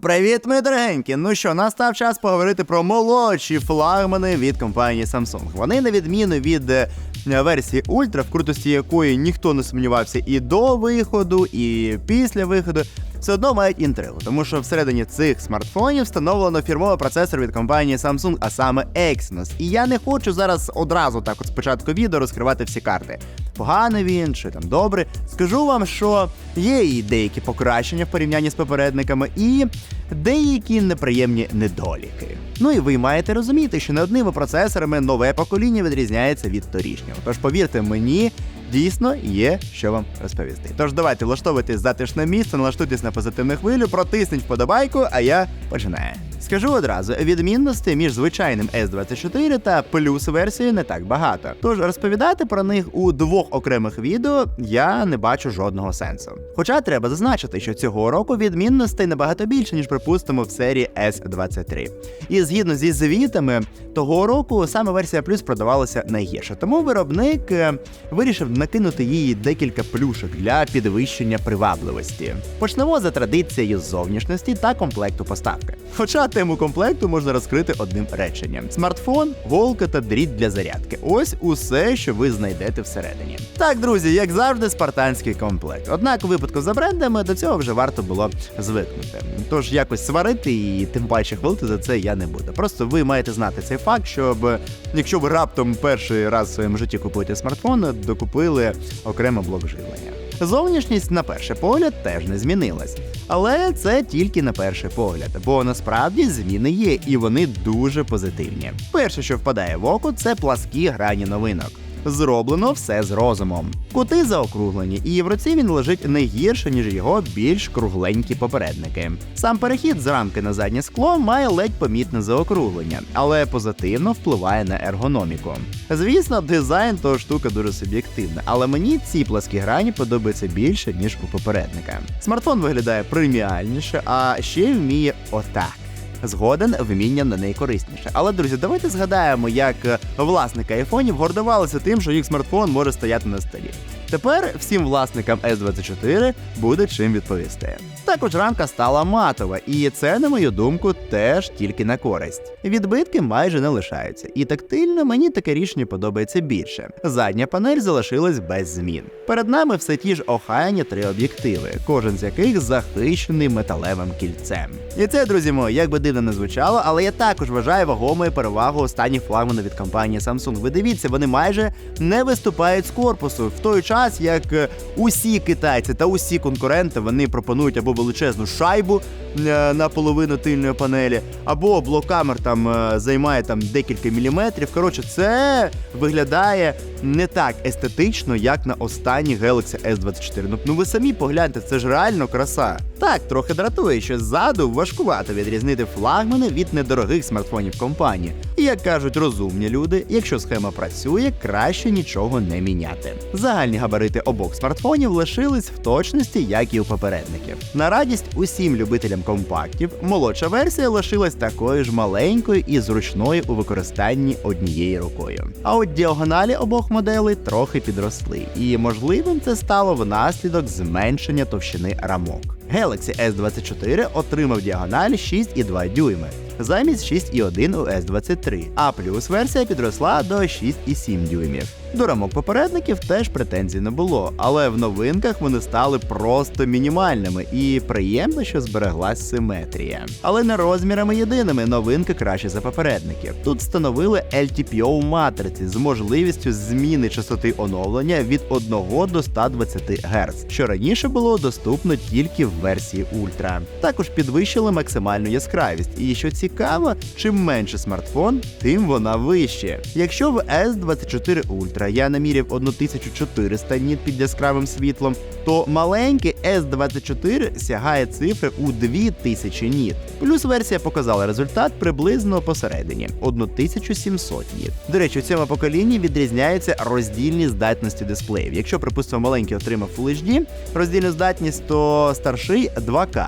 Привіт, мої дорогенькі! Ну що, настав час поговорити про молодші флагмани від компанії Samsung. Вони, на відміну від е, версії Ultra, в крутості якої ніхто не сумнівався і до виходу, і після виходу, все одно мають інтригу, тому що всередині цих смартфонів встановлено фірмовий процесор від компанії Samsung, а саме Exynos. І я не хочу зараз одразу так от спочатку відео розкривати всі карти. Поганий він чи там добре. Скажу вам, що є і деякі покращення в порівнянні з попередниками, і деякі неприємні недоліки. Ну і ви маєте розуміти, що не одними процесорами нове покоління відрізняється від торішнього. Тож повірте мені, дійсно є що вам розповісти. Тож давайте влаштовуйтесь затишне місце, налаштуйтесь на позитивну хвилю, протисніть вподобайку, а я починаю. Скажу одразу, відмінностей між звичайним S24 та плюс версією не так багато. Тож розповідати про них у двох окремих відео я не бачу жодного сенсу. Хоча треба зазначити, що цього року відмінностей набагато більше, ніж припустимо в серії S23. І згідно зі звітами, того року саме версія плюс продавалася найгірше. Тому виробник е, вирішив накинути їй декілька плюшок для підвищення привабливості. Почнемо за традицією зовнішності та комплекту поставки. Хоча тему комплекту можна розкрити одним реченням: смартфон, голка та дріт для зарядки. Ось усе, що ви знайдете всередині. Так, друзі, як завжди, спартанський комплект. Однак у випадку за брендами до цього вже варто було звикнути. Тож якось сварити і тим паче хвалити за це я не буду. Просто ви маєте знати цей факт, щоб якщо ви раптом перший раз в своєму житті купуєте смартфон, докупили окремо блок живлення. Зовнішність на перший погляд теж не змінилась. Але це тільки на перший погляд, бо насправді зміни є, і вони дуже позитивні. Перше, що впадає в око, це пласкі грані новинок. Зроблено все з розумом. Кути заокруглені, і в руці він лежить не гірше, ніж його більш кругленькі попередники. Сам перехід з рамки на заднє скло має ледь помітне заокруглення, але позитивно впливає на ергономіку. Звісно, дизайн то штука дуже суб'єктивна, але мені ці пласкі грані подобаються більше, ніж у попередника. Смартфон виглядає преміальніше, а ще вміє отак. Згоден вміння на неї корисніше. Але друзі, давайте згадаємо, як е, власники айфонів гордувалися тим, що їх смартфон може стояти на столі. Тепер всім власникам S24 буде чим відповісти. Також рамка стала матова, і це, на мою думку, теж тільки на користь. Відбитки майже не лишаються, і тактильно мені таке рішення подобається більше. Задня панель залишилась без змін. Перед нами все ті ж охайні три об'єктиви, кожен з яких захищений металевим кільцем. І це, друзі мої, як би дивно не звучало, але я також вважаю вагомою перевагою останніх флагманів від компанії Samsung. Ви дивіться, вони майже не виступають з корпусу в той час, як е, усі китайці та усі конкуренти вони пропонують або величезну шайбу е, на половину тильної панелі, або блок камер там е, займає там декілька міліметрів. Коротше, це виглядає не так естетично, як на останній Galaxy S24. Ну, ну ви самі погляньте, це ж реально краса. Так, трохи дратує, що ззаду важкувато відрізнити флагмани від недорогих смартфонів компанії. Як кажуть розумні люди, якщо схема працює, краще нічого не міняти. Загальні габарити обох смартфонів лишились в точності, як і у попередників. На радість усім любителям компактів, молодша версія лишилась такою ж маленькою і зручною у використанні однією рукою. А от діагоналі обох моделей трохи підросли, і можливим це стало внаслідок зменшення товщини рамок. Galaxy S24 отримав діагональ 6,2 дюйми замість 6,1 у S23, а плюс версія підросла до 6,7 дюймів. До рамок попередників теж претензій не було, але в новинках вони стали просто мінімальними і приємно, що збереглась симетрія. Але не розмірами єдиними новинки краще за попередників. Тут встановили LTPO матриці з можливістю зміни частоти оновлення від 1 до 120 Гц, що раніше було доступно тільки в версії Ultra. Також підвищили максимальну яскравість, і що цікаво, чим менше смартфон, тим вона вище. Якщо в S24 Ultra я наміряв 1400 ніт під яскравим світлом, то маленький S24 сягає цифри у 2000 ніт. Плюс версія показала результат приблизно посередині 1700 ніт. До речі, у цьому поколінні відрізняються роздільні здатності дисплеїв. Якщо, припустимо, маленький отримав Full HD роздільну здатність, то старший 2К.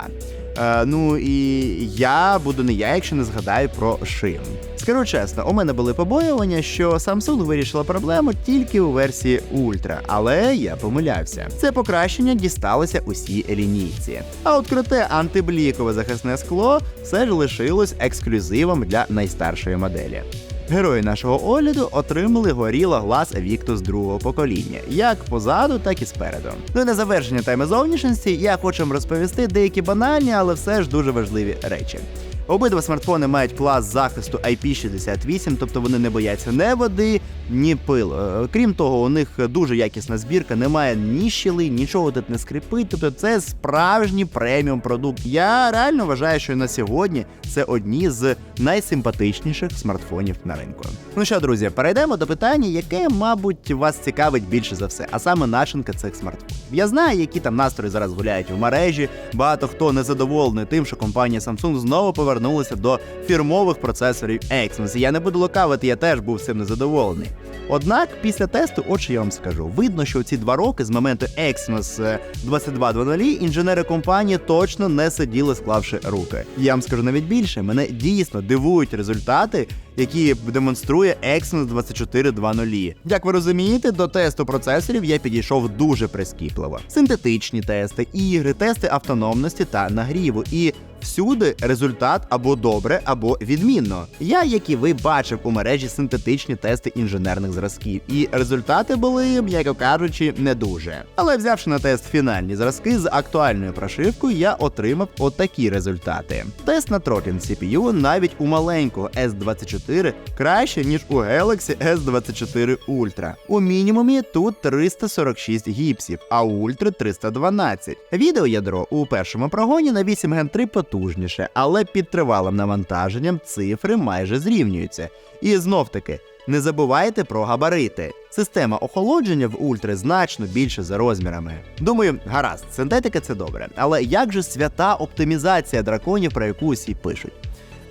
Е, ну і я буду не я, якщо не згадаю про шим. Скажу чесно, у мене були побоювання, що Samsung вирішила проблему тільки у версії Ultra, але я помилявся. Це покращення дісталося усій лінійці. А от круте антиблікове захисне скло все ж лишилось ексклюзивом для найстаршої моделі. Герої нашого огляду отримали горіла глаз Віктус другого покоління, як позаду, так і спереду. Ну і на завершення теми зовнішності я хочу вам розповісти деякі банальні, але все ж дуже важливі речі. Обидва смартфони мають клас захисту IP68, тобто вони не бояться ні води, ні пилу. Е, Крім того, у них дуже якісна збірка, немає ні щілей, нічого тут не скрипить. Тобто це справжній преміум продукт. Я реально вважаю, що на сьогодні це одні з найсимпатичніших смартфонів на ринку. Ну що, друзі, перейдемо до питання, яке, мабуть, вас цікавить більше за все, а саме начинка цих смартфонів. Я знаю, які там настрої зараз гуляють у мережі. Багато хто не задоволений тим, що компанія Samsung знову повернулася до фірмових процесорів Exynos. Я не буду лукавити, я теж був цим незадоволений. Однак після тесту, от я вам скажу, видно, що ці два роки з моменту Exynos е, 2200 інженери компанії точно не сиділи, склавши руки. Я вам скажу навіть більше, мене дійсно дивують результати, які демонструє Exynos 2420. Як ви розумієте, до тесту процесорів я підійшов дуже прискіпливо. Синтетичні тести, ігри, тести автономності та нагріву. І Всюди результат або добре, або відмінно. Я, як і ви, бачив у мережі синтетичні тести інженерних зразків, і результати були, м'яко кажучи, не дуже. Але взявши на тест фінальні зразки з актуальною прошивкою, я отримав отакі результати. Тест на трокінг CPU навіть у маленького S24 краще, ніж у Galaxy S24 Ultra. У мінімумі тут 346 гіпсів, а у Ultra 312. Відеоядро у першому прогоні на 8 Gen 3 потужніше, але під тривалим навантаженням цифри майже зрівнюються. І знов таки. Не забувайте про габарити. Система охолодження в ультри значно більше за розмірами. Думаю, гаразд, синтетика це добре. Але як же свята оптимізація драконів, про яку усі пишуть?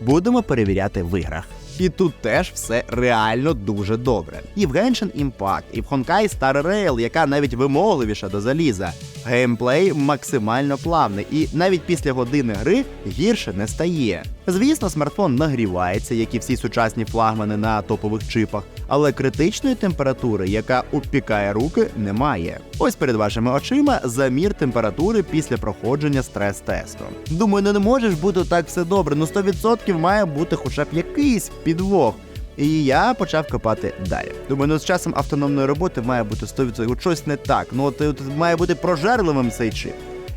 Будемо перевіряти в іграх. І тут теж все реально дуже добре. І в Genshin Impact, і в Honkai Star Rail, яка навіть вимогливіша до заліза. Геймплей максимально плавний, і навіть після години гри гірше не стає. Звісно, смартфон нагрівається, як і всі сучасні флагмани на топових чипах, але критичної температури, яка обпікає руки, немає. Ось перед вашими очима замір температури після проходження стрес-тесту. Думаю, ну не можеш бути так все добре, ну 100% має бути хоча б якийсь підвох. І я почав копати далі. Думаю, ну з часом автономної роботи має бути 100%. Щось не так. Ну от, от має бути прожерливим цей чип.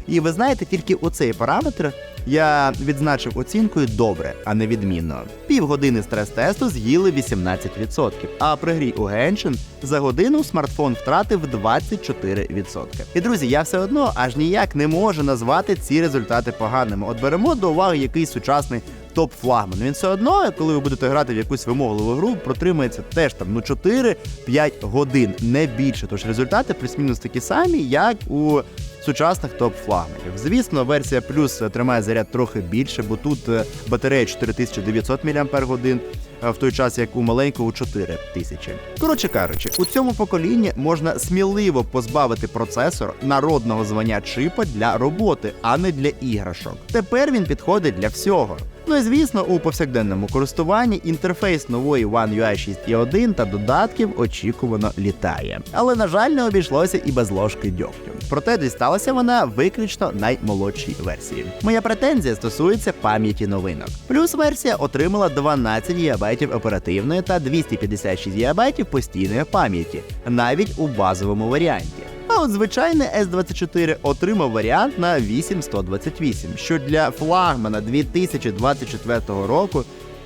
І ви знаєте, тільки у цей параметр я відзначив оцінкою добре, а не відмінно. Півгодини стрес-тесту з'їли 18%, а при грі у Genshin за годину смартфон втратив 24%. І друзі, я все одно аж ніяк не можу назвати ці результати поганими. От беремо до уваги якийсь сучасний топ-флагман. Він все одно, коли ви будете грати в якусь вимогливу гру, протримається теж там ну 4-5 годин, не більше. Тож результати плюс-мінус такі самі, як у сучасних топ-флагманів. Звісно, версія плюс тримає заряд трохи більше, бо тут е, батарея 4900 мАч, а в той час як у маленького 4000. Коротше кажучи, у цьому поколінні можна сміливо позбавити процесор народного звання чипа для роботи, а не для іграшок. Тепер він підходить для всього. Ну і звісно, у повсякденному користуванні інтерфейс нової One UI 6.1 та додатків очікувано літає. Але, на жаль, не обійшлося і без ложки дьогтю. Проте дісталася вона виключно наймолодшій версії. Моя претензія стосується пам'яті новинок. Плюс версія отримала 12 ГБ оперативної та 256 ГБ постійної пам'яті, навіть у базовому варіанті. А от звичайний S24 отримав варіант на 8128, що для флагмана 2024 року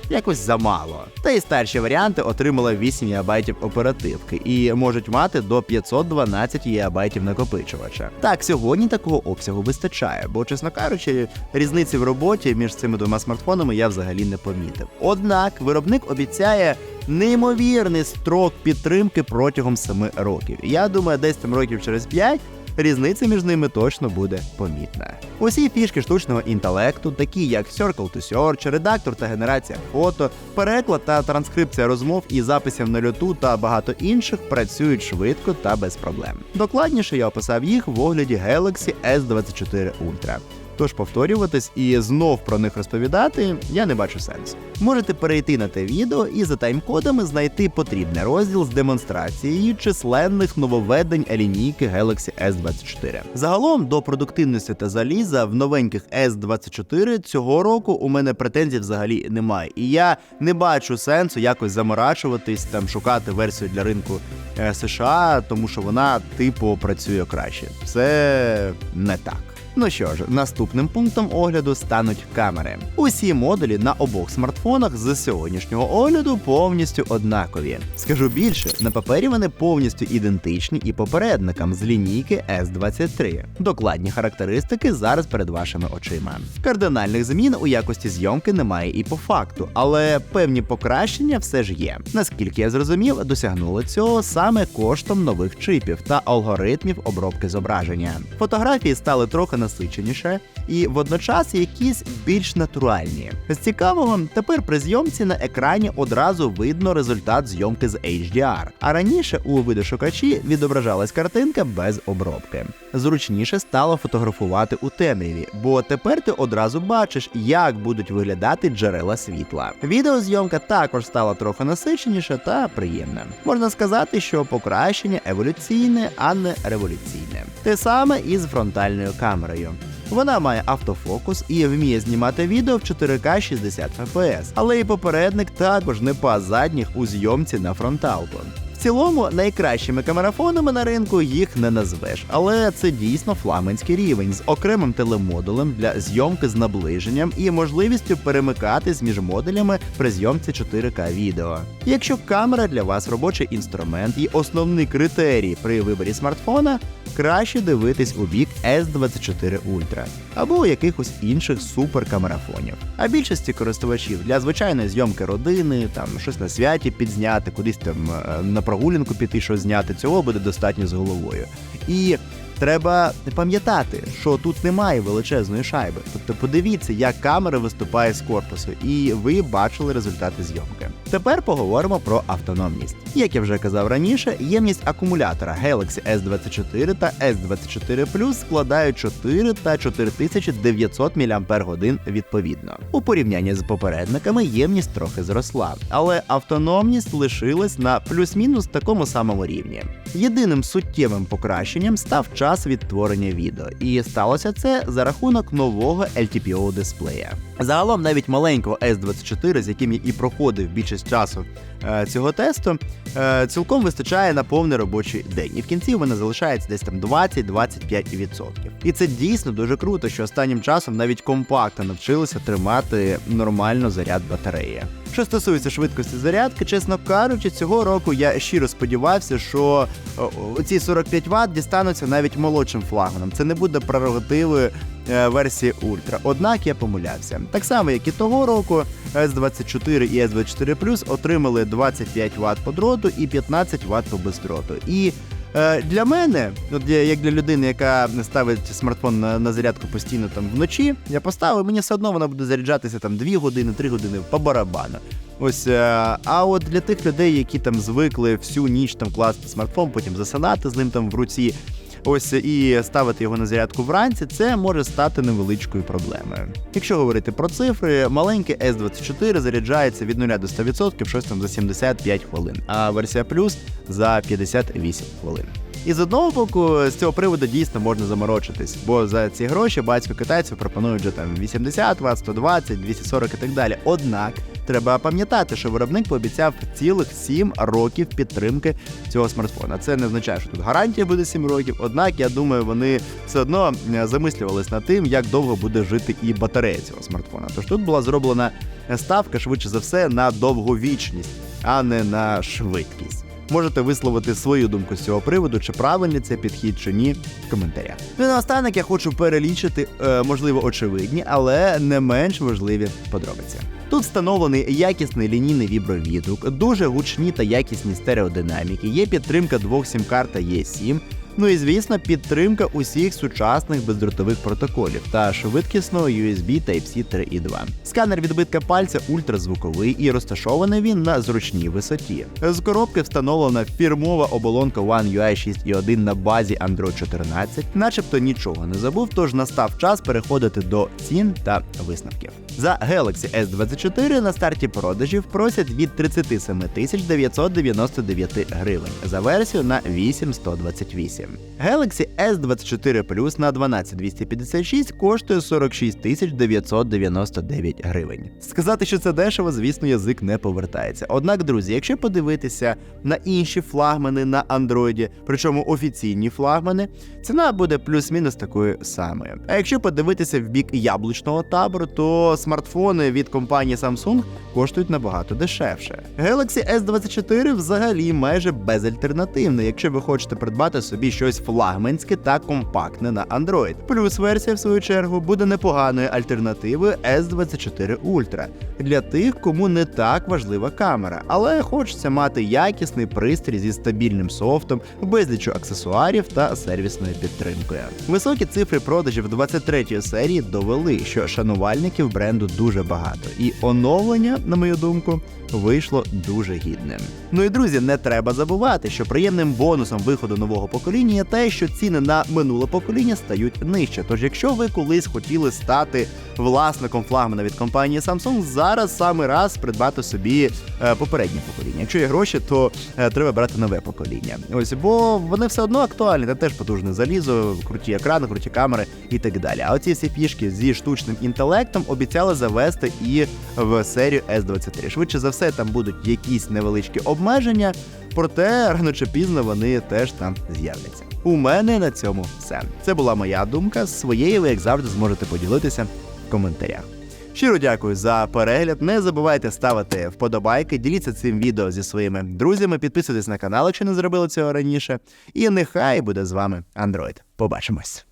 якось замало. Та й старші варіанти отримали 8 ГБ оперативки і можуть мати до 512 ГБ накопичувача. Так, сьогодні такого обсягу вистачає, бо, чесно кажучи, різниці в роботі між цими двома смартфонами я взагалі не помітив. Однак виробник обіцяє неймовірний строк підтримки протягом 7 років. Я думаю, десь там років через 5 різниця між ними точно буде помітна. Усі фішки штучного інтелекту, такі як Circle to Search, редактор та генерація фото, переклад та транскрипція розмов і записів на льоту та багато інших працюють швидко та без проблем. Докладніше я описав їх в огляді Galaxy S24 Ultra. Тож повторюватись і знов про них розповідати я не бачу сенсу. Можете перейти на те відео і за тайм-кодами знайти потрібний розділ з демонстрацією численних нововведень лінійки Galaxy S24. Загалом до продуктивності та заліза в новеньких S24 цього року у мене претензій взагалі немає. І я не бачу сенсу якось заморачуватись, там шукати версію для ринку е, США, тому що вона типу працює краще. Це не так. Ну що ж, наступним пунктом огляду стануть камери. Усі модулі на обох смартфонах з сьогоднішнього огляду повністю однакові. Скажу більше, на папері вони повністю ідентичні і попередникам з лінійки S23. Докладні характеристики зараз перед вашими очима. Кардинальних змін у якості зйомки немає і по факту, але певні покращення все ж є. Наскільки я зрозумів, досягнули цього саме коштом нових чипів та алгоритмів обробки зображення. Фотографії стали трохи насиченіше і водночас якісь більш натуральні. З цікавого, тепер при зйомці на екрані одразу видно результат зйомки з HDR, а раніше у видошукачі відображалась картинка без обробки. Зручніше стало фотографувати у темряві, бо тепер ти одразу бачиш, як будуть виглядати джерела світла. Відеозйомка також стала трохи насиченіша та приємна. Можна сказати, що покращення еволюційне, а не революційне. Те саме і з фронтальною камерою. Вона має автофокус і вміє знімати відео в 4К 60 FPS, але і попередник також не пас задніх у зйомці на фронталку. Цілому найкращими камерафонами на ринку їх не назвеш, але це дійсно флагманський рівень з окремим телемодулем для зйомки з наближенням і можливістю перемикатись між модулями при зйомці 4К відео. Якщо камера для вас робочий інструмент і основний критерій при виборі смартфона, краще дивитись у бік S24 Ultra або якихось інших суперкамерафонів. А більшості користувачів для звичайної зйомки родини, там щось на святі підзняти, кудись там е, на прогулянку піти, щось зняти, цього буде достатньо з головою. І Треба пам'ятати, що тут немає величезної шайби. Тобто подивіться, як камера виступає з корпусу, і ви бачили результати зйомки. Тепер поговоримо про автономність. Як я вже казав раніше, ємність акумулятора Galaxy S24 та S24 Plus складають 4 та 4900 мАч відповідно. У порівнянні з попередниками ємність трохи зросла, але автономність лишилась на плюс-мінус такому самому рівні. Єдиним суттєвим покращенням став час відтворення відео, і сталося це за рахунок нового LTPO дисплея. Загалом навіть маленького S24, з яким я і проходив більшість часу е, цього тесту, е, цілком вистачає на повний робочий день. І в кінці у мене залишається десь там 20-25%. І це дійсно дуже круто, що останнім часом навіть компакти навчилися тримати нормально заряд батареї. Що стосується швидкості зарядки, чесно кажучи, цього року я щиро сподівався, що ці 45 Вт дістануться навіть молодшим флагманом. Це не буде прерогативи е, версії Ультра. Однак я помилявся. Так само, як і того року, S24 і S24 Plus отримали 25 Вт по дроту і 15 Вт по бездроту. І Е, для мене, от як для людини, яка ставить смартфон на, на зарядку постійно там вночі, я поставив, мені все одно вона буде заряджатися там 2 години, 3 години по барабану. Ось, е, а от для тих людей, які там звикли всю ніч там класти смартфон, потім засинати з ним там в руці. Ось і ставити його на зарядку вранці, це може стати невеличкою проблемою. Якщо говорити про цифри, маленький S24 заряджається від 0 до 100% щось там за 75 хвилин, а версія плюс за 58 хвилин. І з одного боку, з цього приводу дійсно можна заморочитись, бо за ці гроші батько китайців пропонують вже там 80 Вт, 120, 240 і так далі. Однак треба пам'ятати, що виробник пообіцяв цілих 7 років підтримки цього смартфона. Це не означає, що тут гарантія буде 7 років. Однак я думаю, вони все одно е, замислювались над тим, як довго буде жити і батарея цього смартфона. Тож тут була зроблена ставка швидше за все на довговічність, а не на швидкість. Можете висловити свою думку з цього приводу, чи правильний це підхід, чи ні, в коментарях. Ну і наостанок я хочу перелічити, е, можливо, очевидні, але не менш важливі подробиці. Тут встановлений якісний лінійний вібровідгук, дуже гучні та якісні стереодинаміки, є підтримка двох сім-карт та є 7 Ну і звісно, підтримка усіх сучасних бездротових протоколів та швидкісного USB Type-C 3.2. Сканер відбитка пальця ультразвуковий і розташований він на зручній висоті. З коробки встановлена фірмова оболонка One UI 6.1 на базі Android 14, начебто нічого не забув, тож настав час переходити до цін та висновків. За Galaxy S24 на старті продажів просять від 37 тисяч 999 гривень за версію на 8128. Galaxy S24 Plus на 12256 коштує 46 тисяч 999 гривень. Сказати, що це дешево, звісно, язик не повертається. Однак, друзі, якщо подивитися на інші флагмани на Android, причому офіційні флагмани, ціна буде плюс-мінус такою самою. А якщо подивитися в бік яблучного табору, то смартфони від компанії Samsung коштують набагато дешевше. Galaxy S24 взагалі майже безальтернативний, якщо ви хочете придбати собі щось флагманське та компактне на Android. Плюс версія, в свою чергу, буде непоганою альтернативою S24 Ultra для тих, кому не так важлива камера, але хочеться мати якісний пристрій зі стабільним софтом, безлічу аксесуарів та сервісною підтримкою. Високі цифри продажів 23-ї серії довели, що шанувальників бренду дуже багато, і оновлення, на мою думку, вийшло дуже гідним. Ну і друзі, не треба забувати, що приємним бонусом виходу нового покоління є те, що ціни на минуле покоління стають нижче. Тож, якщо ви колись хотіли стати власником флагмана від компанії Samsung, зараз саме раз придбати собі е, попереднє покоління. Якщо є гроші, то е, треба брати нове покоління. Ось бо вони все одно актуальні, та теж потужне залізо, круті екрани, круті камери і так далі. А оці всі фішки зі штучним інтелектом обіцяли завести і в серію S23. Швидше за все, там будуть якісь невеличкі обмеження, проте рано чи пізно вони теж там з'являться. У мене на цьому все. Це була моя думка. Своєю ви, як завжди, зможете поділитися в коментарях. Щиро дякую за перегляд. Не забувайте ставити вподобайки, діліться цим відео зі своїми друзями, підписуйтесь на канал, якщо не зробили цього раніше. І нехай буде з вами Android. Побачимось.